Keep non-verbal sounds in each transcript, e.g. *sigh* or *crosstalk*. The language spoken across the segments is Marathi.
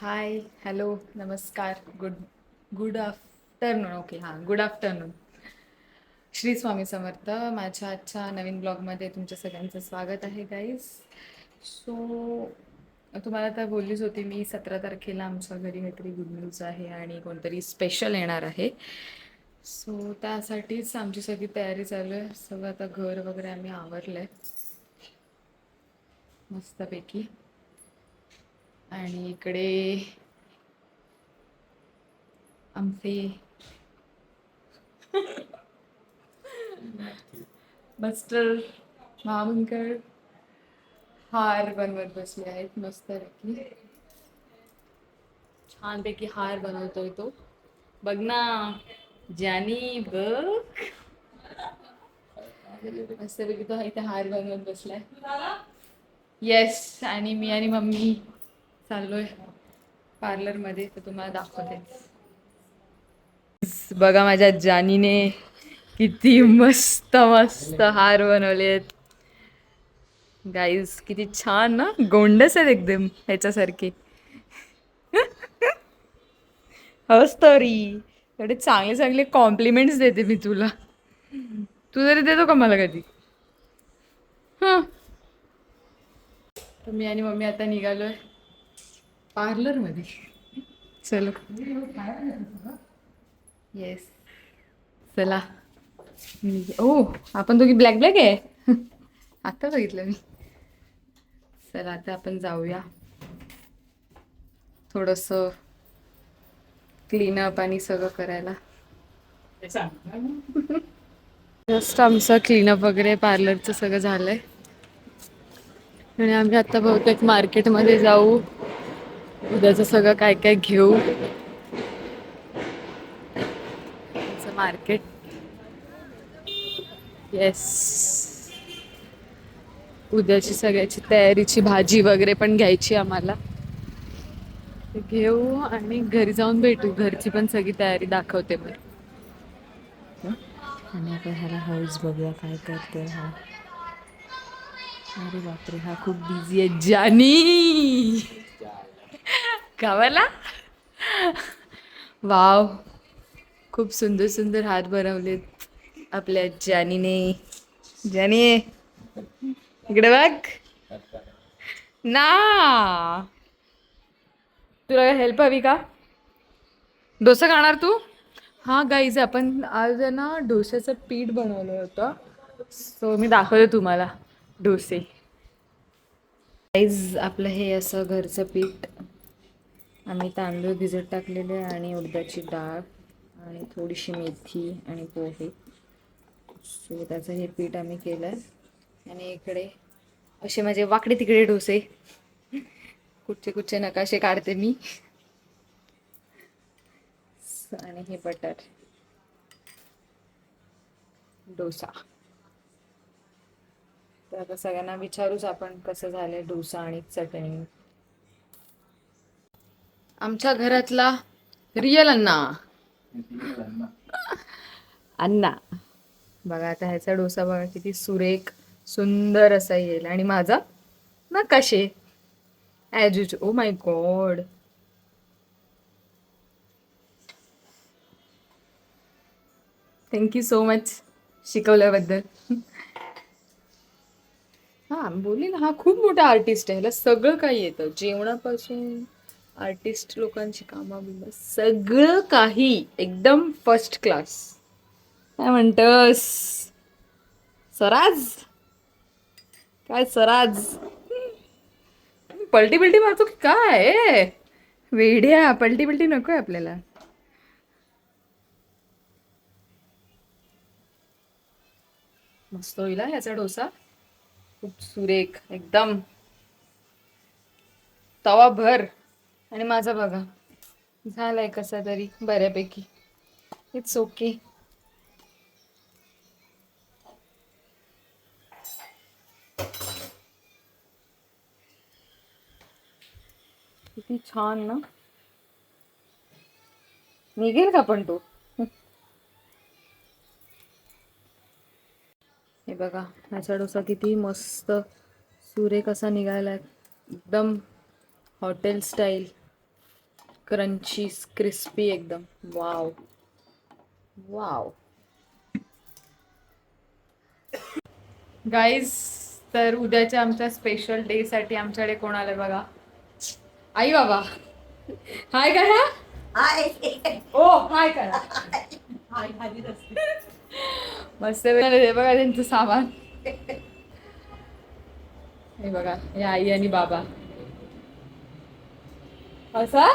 हाय हॅलो नमस्कार गुड गुड आफ्टरनून ओके हां गुड आफ्टरनून श्री स्वामी समर्थ माझ्या आजच्या नवीन ब्लॉगमध्ये तुमच्या सगळ्यांचं स्वागत आहे गाईज सो तुम्हाला तर बोललीच होती मी सतरा तारखेला आमच्या घरी काहीतरी गुड न्यूज आहे आणि कोणतरी स्पेशल येणार आहे. सो त्यासाठीच आमची सगळी तयारी चालू आहे. सगळं आता घर वगैरे आम्ही आवरलं आहे मस्तपैकी. आणि इकडे आमचे मास्टर मामनकर हार बनवत बसले आहेत. मस्तपैकी छानपैकी हार बनवतोय तो. बघ ना ज्यानी बघ. मस्तपैकी तो इथे हार बनवत बसलाय. येस आणि मी आणि मम्मी. चाललोय पार्लरमध्ये तर तुम्हाला दाखवते बघा माझ्या जानीने किती मस्त मस्त हार बनवलेत. गाईज किती छान ना? गोंडस आहेत एकदम ह्याच्यासारखे. *laughs* हवस तरी एवढे चांगले चांगले कॉम्प्लिमेंट्स देते मी तुला. तू जरी देतो का मला कधी? हां. तर मी आणि मम्मी आता निघालोय. पार्लरमध्ये चलो. येस चला. ओ आपण दोघी ब्लॅक ब्लॅक आहे? आता बघितलं मी. चला आता आपण जाऊया. थोडस क्लीनअप आणि सगळं करायला. जस्ट आमचं क्लीनअप वगैरे पार्लरचं सगळं झालंय. आणि आम्ही आता बहुतेक मार्केटमध्ये जाऊ. उद्याचं सगळं काय काय घेऊ? मार्केट येस उद्याची सगळ्याची तयारीची भाजी वगैरे पण घ्यायची आम्हाला. घेऊ आणि घरी जाऊन भेटू. घरची पण सगळी तयारी दाखवते मी. आणि आपण ह्याला हाऊस बघूया काय करते हा. अरे बापरे हा खूप बिझी आहे. जानी! गावाला? वाव. खूप सुंदर सुंदर हात बनवलेत आपल्या जानीने जानी इकडे बघ. ना. तुला हेल्प हवी का? डोसा खाणार तू? हां गाईज आपण आज ना डोश्याचं पीठ बनवलं होतं. सो मी दाखवते तुम्हाला डोसे. गाईज आपलं हे असं घरचं पीठ. आम्ही तांदूळ भिजत टाकलेले आणि उडदाची डाळ आणि थोडीशी मेथी आणि पोहे. सो त्याचं हे पीठ आम्ही केलं आहे आणि इकडे असे माझे वाकडे तिकडे डोसे. कुठचे कुठचे नकाशे काढते मी. आणि हे बटर. डोसा. तर आता सगळ्यांना विचारूच आपण कसं झालं डोसा आणि चटणी. आमच्या घरातला रिअल अण्णा. अण्णा. बघा आता ह्याचा डोसा बघा किती सुरेख सुंदर असा येईल. आणि माझा ना कसे as use oh my god thank you so much शिकवल्याबद्दल. हा बोलली ना हा खूप मोठा आर्टिस्ट आहे. ह्याला सगळं काही येतं. जेवणापासून आर्टिस्ट लोकांची कामं बिमं सगळं काही एकदम फर्स्ट क्लास काय म्हणतस? सराज काय सराज पलटी बिलटी मारतो की काय? वेड्या पलटी बिलटी आहे आपल्याला. मस्त होईल ह्याचा डोसा. खूप सुरेख एकदम. तवा भर. आणि माझा बघा. झालाय कसा तरी बऱ्यापैकी. इट्स ओके किती छान ना. निघेल का पण तो? हे बघा ह्याचा डोसा किती मस्त. सुरेख असा निघाला एकदम हॉटेल स्टाईल क्रंची क्रिस्पी एकदम. वाव. वाव. गाईज तर उद्याच्या आमच्या स्पेशल डे साठी आमच्याकडे कोण आलंय बघा? आई बाबा. हाय करा. ओ हाय करा. मस्त हे बघा त्यांचं सामान. हे बघा हे आई आणि बाबा. असा?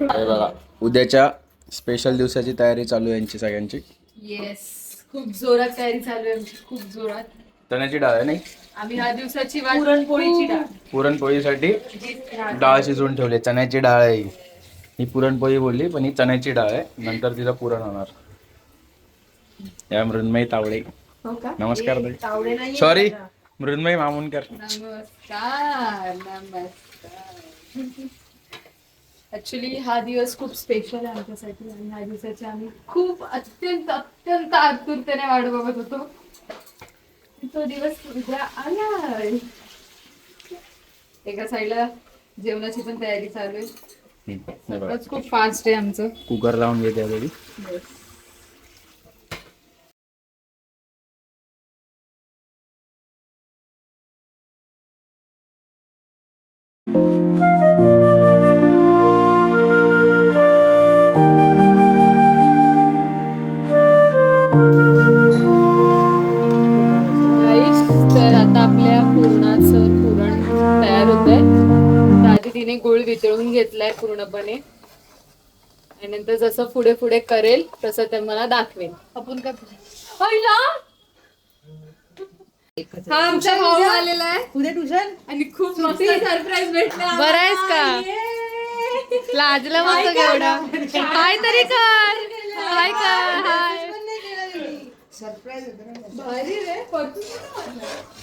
बघा उद्याच्या स्पेशल दिवसाची तयारी चालू आहे यांची सगळ्यांची. येस खूप जोरात तयारी चालू आहे आमची, खूप जोरात. चण्याची डाळ आहे नाही? आम्ही ह्या दिवसाची वाट पुरणपोळीची डाळ. पुरणपोळीसाठी डाळ शिजवून ठेवली चण्याची डाळ आहे ही. ही पुरणपोळी बोलली पण ही चण्याची डाळ आहे. नंतर तिला पुरण होणार. या मृण्मयी तावडे. हो का? नमस्कार तावडे नाही सॉरी मृण्मयी मामुनकर. नमस्कार नमस्कार. ऍक्च्युली हा दिवस खूप स्पेशल आहे आमच्यासाठी आणि ह्या दिवसाची आम्ही खूप अत्यंत अत्यंत आतुरतेने वाट बघत होतो. तो दिवस उद्या आलाय. एका साईडला जेवणाची पण तयारी चालू आहे. हे खूप फास्ट आहे आमचं. कुकर लावून घेते होत आहे आधी तिने गुळ वितळून घेतलाय पूर्णपणे. आणि नंतर जसं पुढे पुढे करेल तसं ते मला दाखवेल. आपण काय हा आमचा भाऊ आलेला आहे. उद्या ट्युशन आणि खूप मस्त सरप्राईज भेटला बरं आहेस का? लाजला मस्त केवढा हाय तरी कर. हाय कर. हाय. भारी रे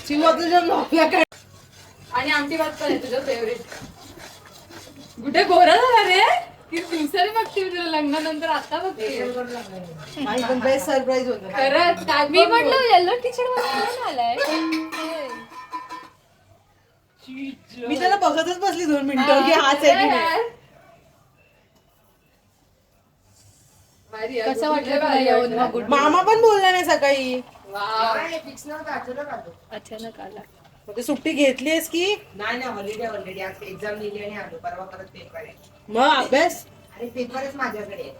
शिवा तुझ्या ब्लॉगला काय आणि आमची बात पण आहे तुझं फेवरेट कुठे गोरा झाला रे? की दिवसाने बघते मी तुला लग्नानंतर आता बघते. माझी पण बेस्ट सरप्राईज होतं. खरंच काय मी म्हटलं येलो टी शर्टमध्ये आलाय? मी त्याला बघतच बसली दोन मिनिटं की हाच आहे की नाही. कसं वाटलं तुला येऊन मग good मामा पण बोलला नाही सकाळी. अचानक आला म्हणजे सुट्टी घेतलीस की? नाही नाही हॉलिडे ऑलरेडी आज एक्झाम लिहिली आणि आलो. परवा परत पेपर आहे. मग अभ्यास? आणि पेपरच माझ्याकडे आहे.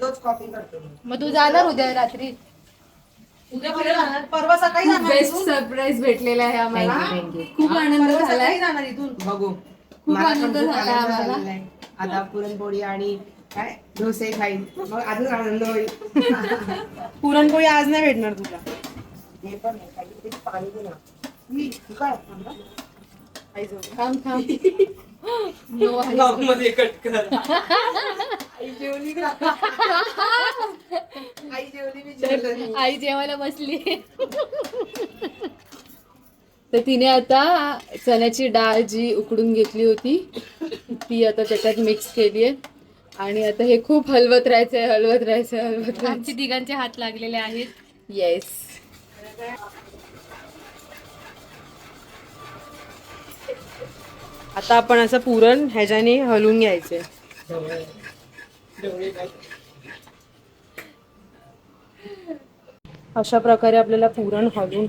तोच कॉपी करतो मी. मग तू जाणार उद्या रात्री? परवा सकाळी जाणार बेस्ट सरप्राईज भेटलेला आहे आम्हाला. खूप आनंद परवा झालाय. जाणार इथून. बघू. खूप मला पण आनंद खूप झाला. आनंद आम्हाला. झालेला आहे. आता पुरणपोळी आणि काय? डोसे खाईन. मग अजून आनंद होईल. पुरणपोळी आज नाही भेटणार तुला. हे पण नाही. काहीतरी पाणी दे ना. थांब. थांब *laughs* मध्ये कट कर. आई जेवली का? आई जेवली मी जेवली. आई जेवायला बसली. तर तिने आता चण्याची डाळ जी उकडून घेतली होती ती आता त्याच्यात मिक्स केली आहे. आणि आता हे खूप हलवत राहायचंय हलवत राहायचंय हलवत आमचे तिघांचे हात लागलेले आहेत. येस आता आपण असं पुरण ह्याच्याने हलवून घ्यायचे. अशा प्रकारे आपल्याला पुरण हलवून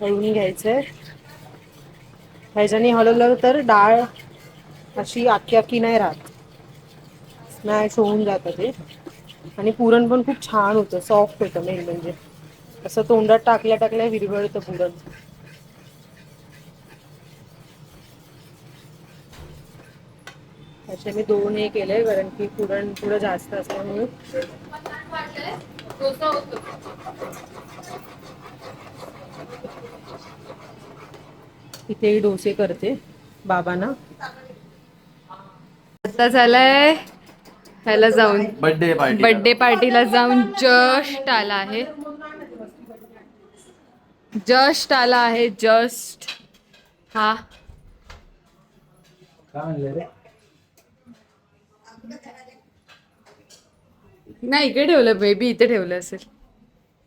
हलवून घ्यायचंय ह्याच्याने हलवलं तर डाळ अशी आखी आखी नाही राहत. स्मॅश होऊन जातं ते. आणि पुरण पण खूप छान होतं सॉफ्ट होतं मेन म्हणजे. असं तोंडात टाकल्या टाकल्या विरघळतं पुरण. त्याचे मी दोन हे केले कारण की पुरण थोडं जास्त असल्यामुळे. इथे डोसे करते बाबांना. आता झालाय? ह्याला जाऊन बर्थडे पार्टी बर्थडे पार्टीला जाऊन जस्ट आला आहे. जस्ट आला आहे जस्ट. हा. काय म्हणले रे? नाही इकडे ठेवलं बेबी इथे ठेवलं असेल.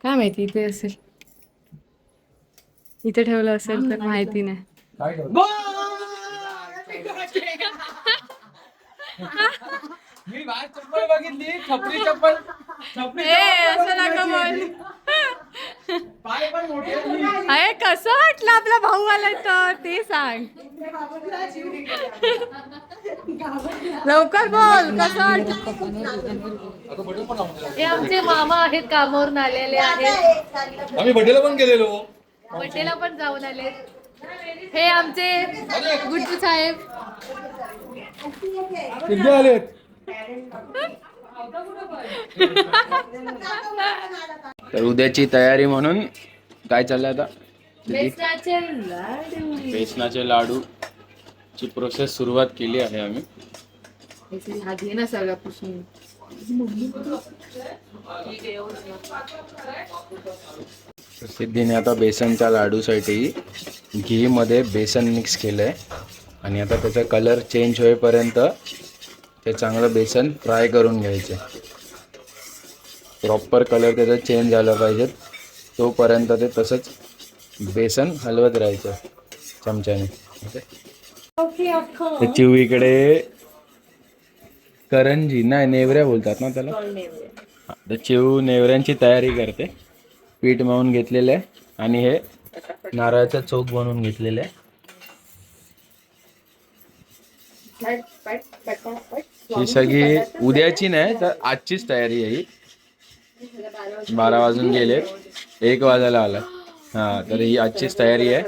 काय माहिती इथे असेल. इथे ठेवलं असेल तर माहिती नाही. काय ठेवलं? *laughs* *laughs* *laughs* मी बाहेर चप्पल बघितली छपरी चप्पल. छपरी ए असं नका बोल पाय पण मोठे अरे कसं वाटलं आपला भाऊ आलाय तर? ते सांग. लवकर बोल कसं वाटलं? हे आमचे मामा आहेत कामावरून आलेले आहेत. आम्ही बड्डेला पण गेलेलो. बड्डेला पण जाऊन आले. हे आमचे गुड्डू साहेब. किती आलेत? तर उद्याची तयारी म्हणून काय चाललंय आता? बेसनाचे लाडू. बेसनाचे लाडू ची प्रोसेस सुरुवात केली आहे आम्ही. घे ना सगळा पुसून. सिद्धीने आता बेसनच्या लाडूसाठी घी मध्ये बेसन मिक्स केलंय. आणि आता त्याचा कलर चेंज होईपर्यंत ते चांगलं बेसन फ्राय करून घ्यायचं. प्रॉपर कलर त्याचा चेंज झाला पाहिजे. तोपर्यंत ते तसंच बेसन हलवत राहायचं चमच्याने. ओके चिव इकडे करंजी नाही नेवऱ्या बोलतात ना त्याला? तर चिव नेवऱ्यांची तयारी करते. पीठ मळून घेतलेलं आहे आणि हे नारळाचा चोख बनवून घेतलेलं आहे. ही सगळी उद्याची नाही तर आजचीच तयारी आहे ही. बारा वाजून गेले एक वाजायला आला. हा तर ही आजचीच तयारी आहे.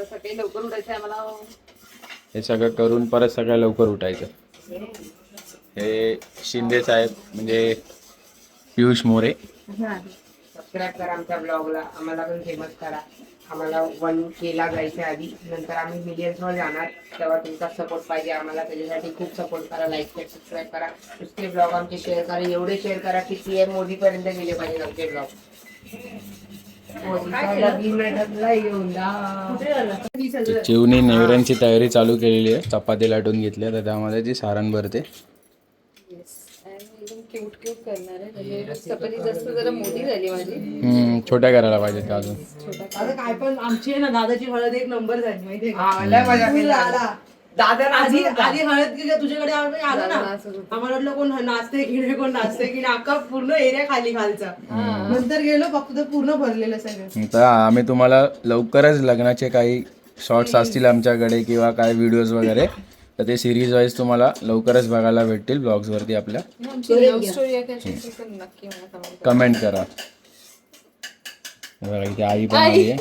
हे सगळं करून परत सकाळी लवकर उठायचं. हे शिंदे साहेब म्हणजे पियुष मोरे. सबस्क्राईब करा आमच्या ब्लॉगला. आम्हाला पण फेमस करा. आम्हाला वन केला जायच्या आधी. नंतर आम्ही मिलियन्स वर जाणार. तेव्हा तुमचा सपोर्ट पाहिजे. आम्हाला त्याच्यासाठी खूप सपोर्ट करा लाईक शेअर सबस्क्राईब करा. नुसते ब्लॉग आमचे शेअर करा. एवढे शेअर करा की पीएम मोदी पर्यंत गेले पाहिजे आमचे ब्लॉग चिवनी नेवऱ्यांची तयारी चालू केलेली आहे. चपाती लाटून घेतली तर त्यामध्ये जी सारण भरते क्यूट क्यूट करणार आहे. म्हणजे चपाती जास्त जरा मोठी झाली माझी. हम्म, छोट्या करायला पाहिजे त्या अजून. आता काय पण आमची आहे ना दादाची हळद एक नंबर झाली माहितीये का? हा लय मजा केली. आला. दादा आधी. आधी हळद गेल्या तुझ्याकडे आम्ही आलो ना. आम्हाला वाटलं कोण नाचते की नाही कोण नाचते की नाही अख्खा पूर्ण एरिया खाली खालचा. नंतर गेलो फक्त पूर्ण भरलेलं सगळं. तर आम्ही तुम्हाला लवकरच लग्नाचे काही शॉर्ट्स असतील आमच्याकडे किंवा काय व्हिडिओज वगैरे. तर ते सिरीज वाईज तुम्हाला लवकरच बघायला भेटतील ब्लॉग्स वरती आपल्या. कमेंट करा. बघा इथे आई पण आली *laughs*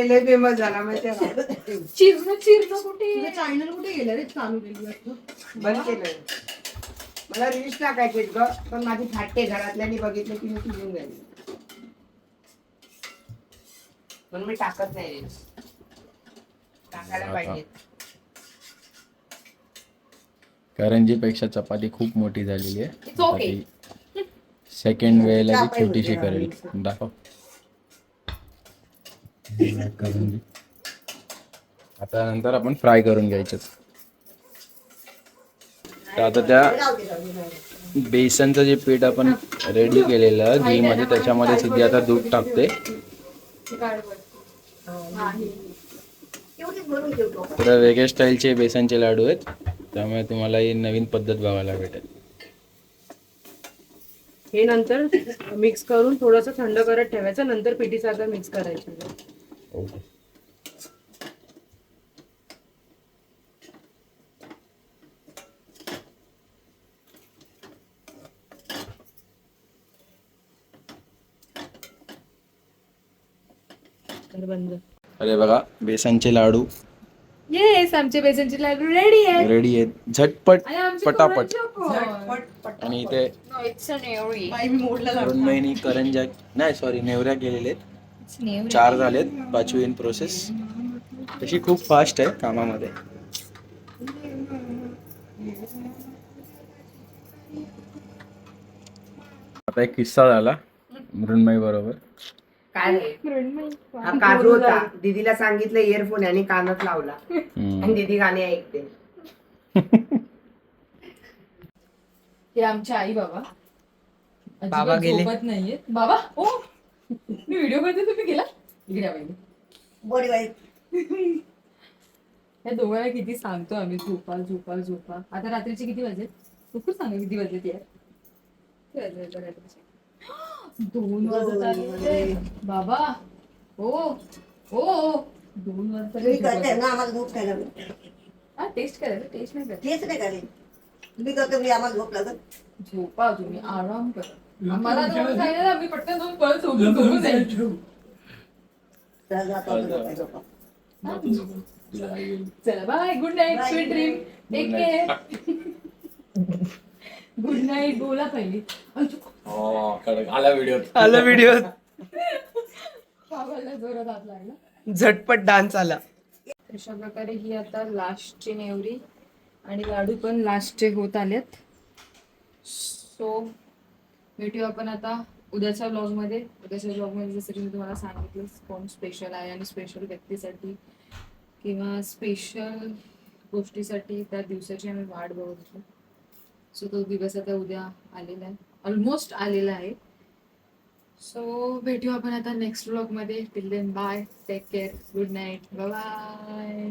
आहे फेमस झाला माहितीये का? चिरणं चिरणं कुठे? चॅनल कुठे गेलं रे? चालू केली बंद केलंय. मला रील्स टाकायचे ग पण माझी फाटते घरातल्यांनी बघितलं की मी फिरून झाली म्हणून मी टाकत नाही रील्स टाकायला पाहिजे. करंजीपेक्षा चपाती खूप मोठी झालेली It's okay. आहे सेकंड *laughs* वेळेला ती छोटीशी करेल. दाखव. करंजी. आता नंतर आपण फ्राय करून घ्यायचं तर आता त्या बेसनचं जे पीठ आपण रेडी केलेलं घी मध्ये त्याच्यामध्ये सिद्धी आता दूध टाकते. तर वेगळ्या स्टाईलचे बेसनचे लाडू आहेत. त्यामुळे तुम्हाला ही नवीन पद्धत बघायला भेटेल. हे नंतर मिक्स करून थोडस थंड करत ठेवायचं. नंतर पिठी साखर मिक्स करायची. ओके. बंद. अरे बघा बेसनचे लाडू. येस आमचे बेसनचे लाडू रेडी आहे रेडी आहेत. झटपट आणि आमचे पटापट. आणि इथे No, it's a नेवरी. बाई मी मोडला दोन महिने करंजा नाही सॉरी नेवऱ्या केलेले आहेत. चार झालेत पाचवी इन प्रोसेस तशी खूप फास्ट आहे कामामध्ये. आता एक किस्सा झाला मृण्मयी बरोबर. काय हा काजू होता. दीदीला सांगितलं इयरफोन आणि कानात लावला. आणि दीदी गाणे ऐकते. *laughs* हे आमचे आई बाबा. अजिबात बाबा गेले. झोपत नाहीयेत. बाबा ओ मी व्हिडिओमध्ये तुम्ही गेला? इकडे या. *laughs* या दोघांना किती सांगतो आम्ही. झोपा झोपा झोपा आता रात्रीचे किती वाजले खूप सांगा किती वाजले यार. किती वाजले आता रात्रीचे? दोन वाजत आले बाबा हो हो. दोन तुम्ही करताय वाजता ना आम्हाला झोप काय लागत. हा टेस्ट करायचं टेस्ट नाही करायचं तेच नाही करेल तुम्ही करतो मी आम्हाला झोप लागत. झोपा तुम्ही आराम करा. आता कोणी सांगितलं ना, पटकन झोपून झोपून जाईल झोपा चला bye. Good night Bye. Sweet dream take care good night बोला पहिली. आला व्हिडिओ आलं व्हिडिओ बाबाला जोरात हात लागला. झटपट डान्स आला. अशा प्रकारे ही आता लास्टची नेवरी आणि लाडू पण लास्टचे होत आलेत. सो भेटूया आपण आता उद्याच्या ब्लॉगमध्ये उद्याच्या ब्लॉगमध्ये जसं की मी तुम्हाला सांगितलं कोण स्पेशल आहे आणि स्पेशल व्यक्तीसाठी किंवा स्पेशल गोष्टीसाठी त्या दिवसाची आम्ही वाट बघत होतो. सो तो दिवस आता उद्या आलेला आहे. ऑलमोस्ट आलेला आहे. सो भेटू आपण आता नेक्स्ट ब्लॉगमध्ये till then bye take care good night bye